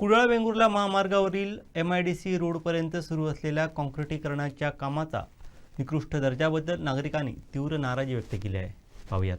कुडाळ वेंगुर्ला महामार्गावरील M I D C रोडपर्यंत सुरू असलेल्या काँक्रिटीकरणाच्या कामाचा निकृष्ट दर्जाबद्दल नागरिकांनी तीव्र नाराजी व्यक्त केली आहे. पाहूयात.